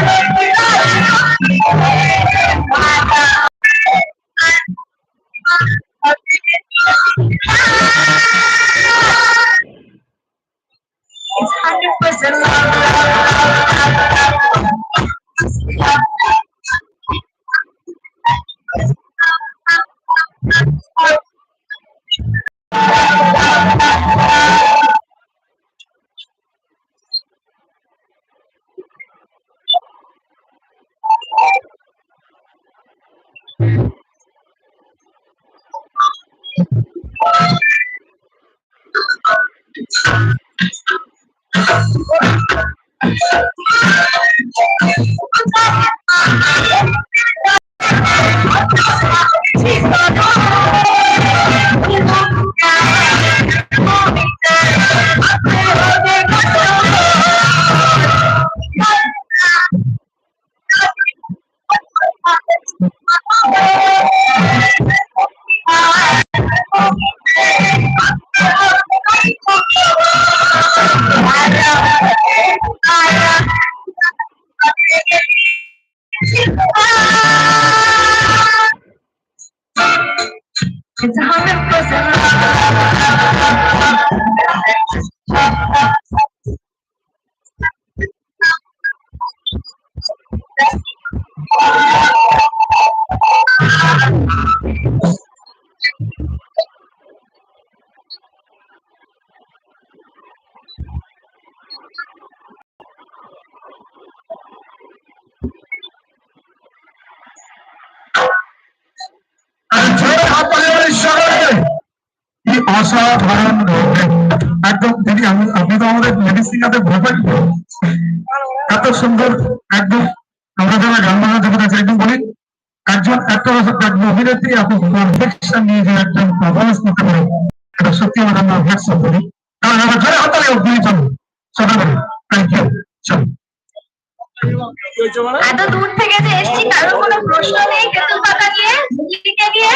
Thank you. It's a hundred percent আমি জোরে হাত তালি বলি সকলকে কি অসাধারণ একদম দিদি আমি, আপনি তো আমাদের মেডিসিনাতে ভোপাল এত সুন্দর, একদম আমরা যারা গান বাজনা জগৎ আছে, একদম বলি, একজন একটা এক অভিনেত্রী এত পারফেকশন নিয়ে যে একজন পারফরমেন্স করতে পারে, এটা সত্যি আমার আমরা ভ্যাকসন করি। কারণ আমরা জোরে হাত তালি চলো বলি থ্যাংক ইউ চলো। এত দূর থেকে যে এসছি, কারোর কোনো প্রশ্ন নেই তেঁতুল পাতা নিয়ে লিখে নিয়ে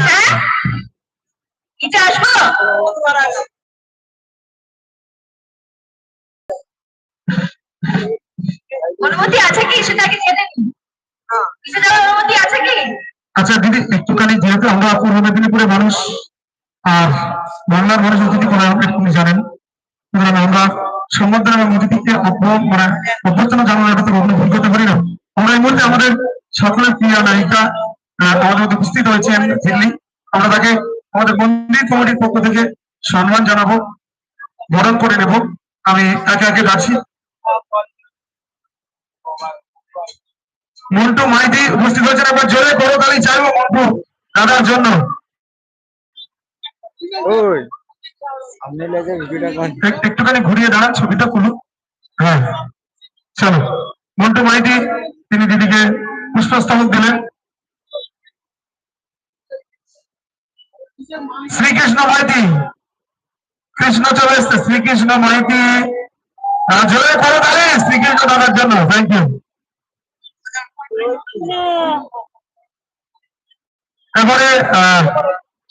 হ্যাঁ? আচ্ছা দিদি, একটুখানি, যেহেতু আমরা পূর্ব মেদিনীপুরের মানুষ, আর বাংলার মানুষ অতিথি করে জানেন সুতরাং আমরা সম্বোধন এবং অতিথিকে মানে অভ্যর্থনা জানানোর তো কখনো ভুল করতে পারি না। আমরা এই মুহূর্তে আমাদের সকলের প্রিয় নায়িকা আমাদের উপস্থিত হয়েছেন দিল্লি আমরা তাকে আমাদের মন্দির কমিটির পক্ষ থেকে সম্মান জানাব বরণ করে নেব। আমি একে একে ডাকছি। মন্টু মাইতি উপস্থিত হয়েছেন। একবার জোরে করতালি চাইব মন্টু দাদার জন্য। একটুখানি ঘুরিয়ে দাঁড়ান ছবিটা খুলুন হ্যাঁ চলো। মন্টু মাইতি তিনি দিদিকে পুষ্পস্তবক দিলেন। মাইতি। কৃষ্ণ চলে এসছে শ্রীকৃষ্ণ মাইতি। জোরে করো তাহলে শ্রীকৃষ্ণ দাদার জন্য। থ্যাংক ইউ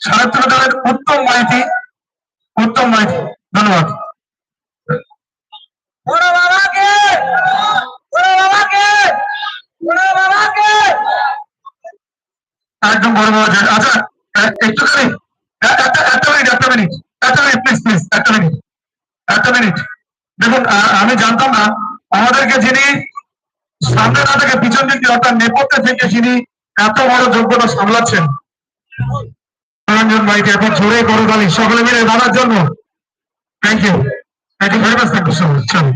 শরৎচন্দ্র দেবের উত্তম মাইতি। উত্তম মাইতি ধন্যবাদ। বাবাকে! বাবাকে! ওরে বাবাকে! একদম বড় বড় আচ্ছা একটুখানি এ- একটা একটা মিনিট একটা মিনিট একটা মিনিট প্লিজ প্লিজ একটা মিনিট একটা মিনিট দেখুন আ- আমি জানতাম না আমাদেরকে যিনি সামনে না থেকে পিছন দিক দিয়ে অর্থাৎ নেপথ্যে থেকে যিনি এত বড় যোগ্যতা সামলাচ্ছেন ভাইকে এত জোরে করতালি সকলে মিলে দাঁড়ার জন্য। Thank you thank you very much thank you so much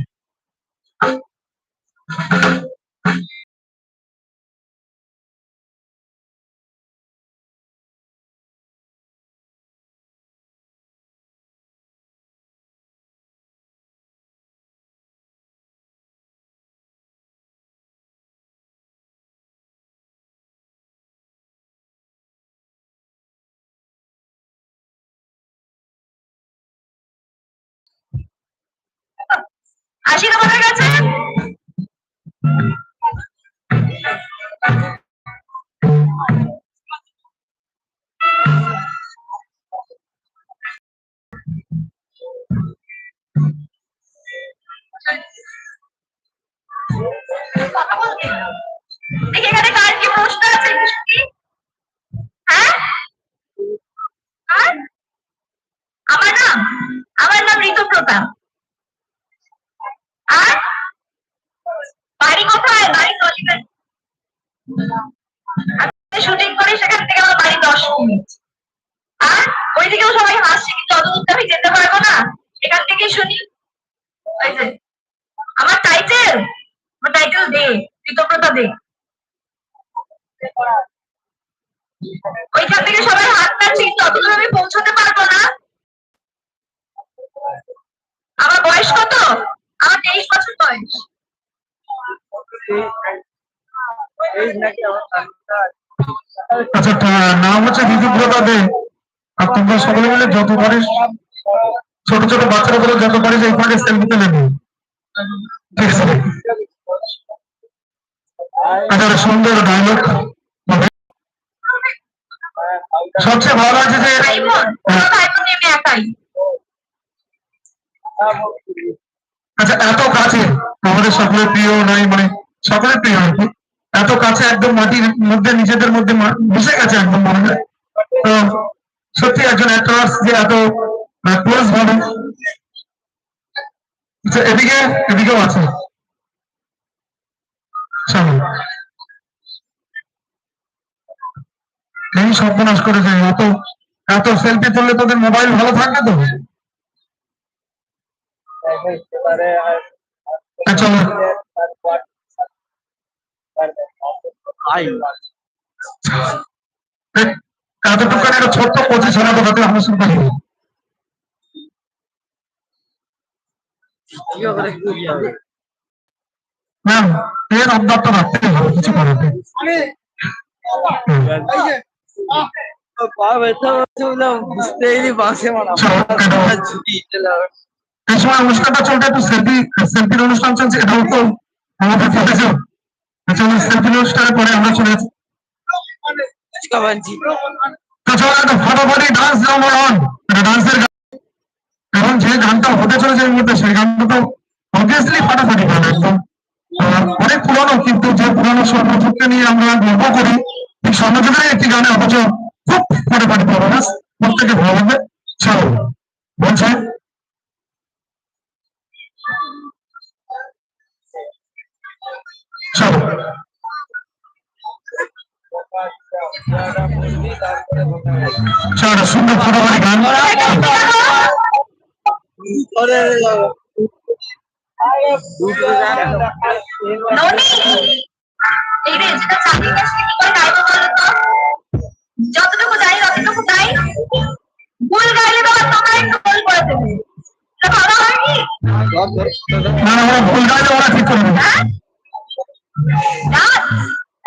তোমাদের কাছে দেখি এখানে। দে ঋতুপ্রতা দে। ওইখান থেকে সবাই হাত নাড়ছে কিন্তু অত দূর আমি পৌঁছাতে পারব না। আমার বয়স কত? আমার তেইশ বছর বয়স। আচ্ছা ছোট ছোট বাচ্চারা যত পারিস এই ফাঁকে সেলফি তুলে নিই ঠিক আছে? একটা সুন্দর ডায়লগ সবচেয়ে ভালো লাগছে যে আচ্ছা এত কাছে আমাদের সকলের প্রিয় নাই মানে সকলের প্রিয় আর কি। এত কাছে একদম মাটির মধ্যে নিজেদের মধ্যে মিশে গেছে একদম মনে হয়। তো সত্যি একজন অ্যাক্টর যে এত ক্লোজ ভাবে আচ্ছা এদিকে এদিকেও আছে চলো এই সর্বনাশ করেছে এত এত সেলফি তুললে তোদের মোবাইল ভালো থাকবে তো? আচ্ছা একটা ছোট্ট পঁচিশ হাজার টাকাতে আমরা শুনতে পারি ম্যাম এর রাখতে হবে কিছু। একটু ডান্স এবং যে গানটা হতে চলেছে এই মুহূর্তে সেই গানটা তো অবভিয়াসলি ফাটাফাটি গান একদম। অনেক পুরনো, কিন্তু যে পুরনো স্বর্ণযুগকে নিয়ে আমরা গর্ব করি স্বর্ণযুগের একটি গানে অথচ খুব ফাটাফাটি পারফরমেন্স প্রত্যেকে ভালো লাগবে চলো বলছে চলো চলো সুন্দর ফাটাফাটি গান। ননি! এই রে যেটা চাকরি কাছে কি করে গাইবো বলো তো। যতটুকু যাই ততটুকু গাই ভুল গাইলে বাবা তোমার একটু ভুল করে দেবে। ভালো হয় কি না না ওরা ভুল গাইলে ওরা ঠিক করবে। হ্যাঁ? ডাক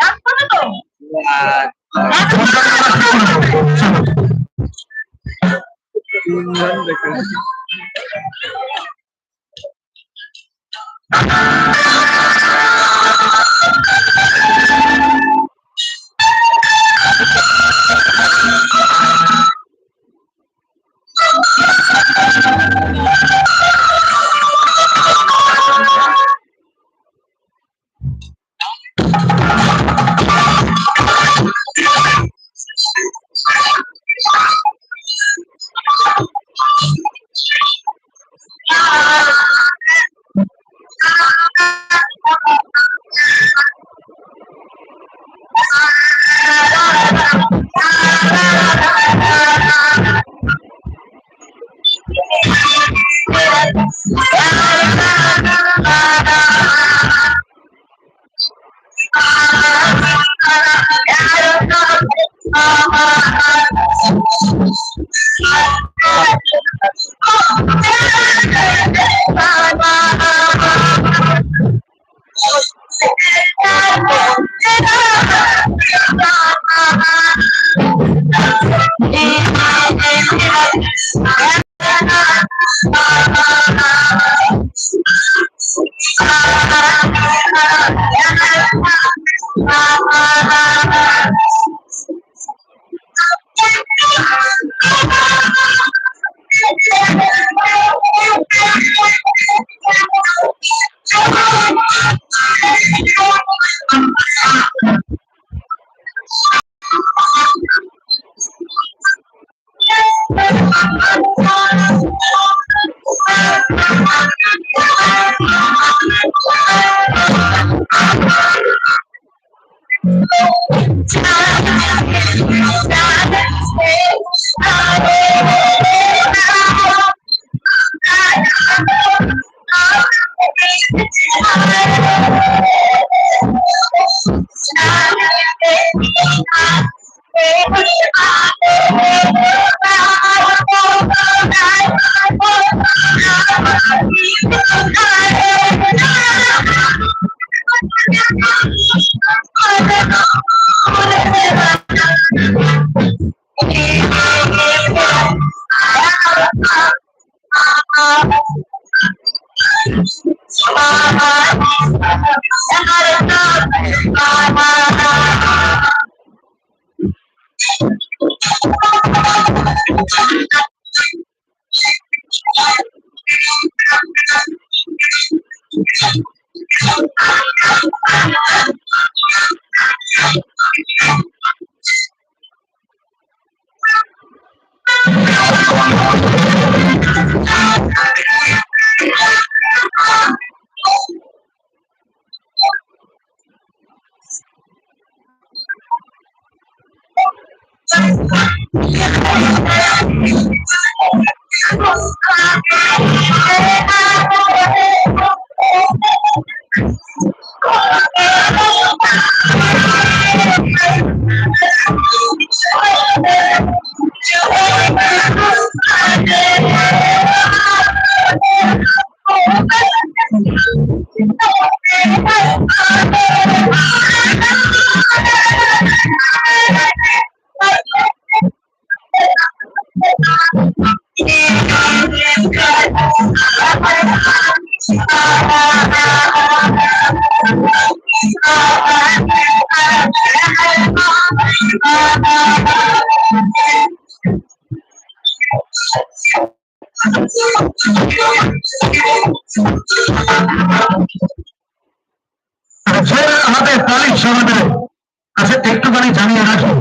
ডাক করো তো? ভুল গাইলে ওরা ঠিক করবে। Bye. চলো তিনজন দেখে জোরে 嗯。আমাদের তালিম সমাজে আচ্ছা একটুখানি জানিয়ে রাখি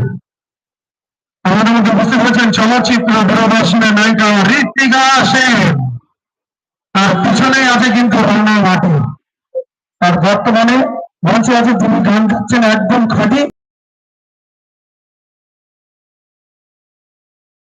আমাদের মধ্যে উপস্থিত হয়েছেন তার পিছনে আছে কিন্তু অন্য মাটি আর বর্তমানে মঞ্চে আছে যিনি গান গাচ্ছেন একদম খাঁটি।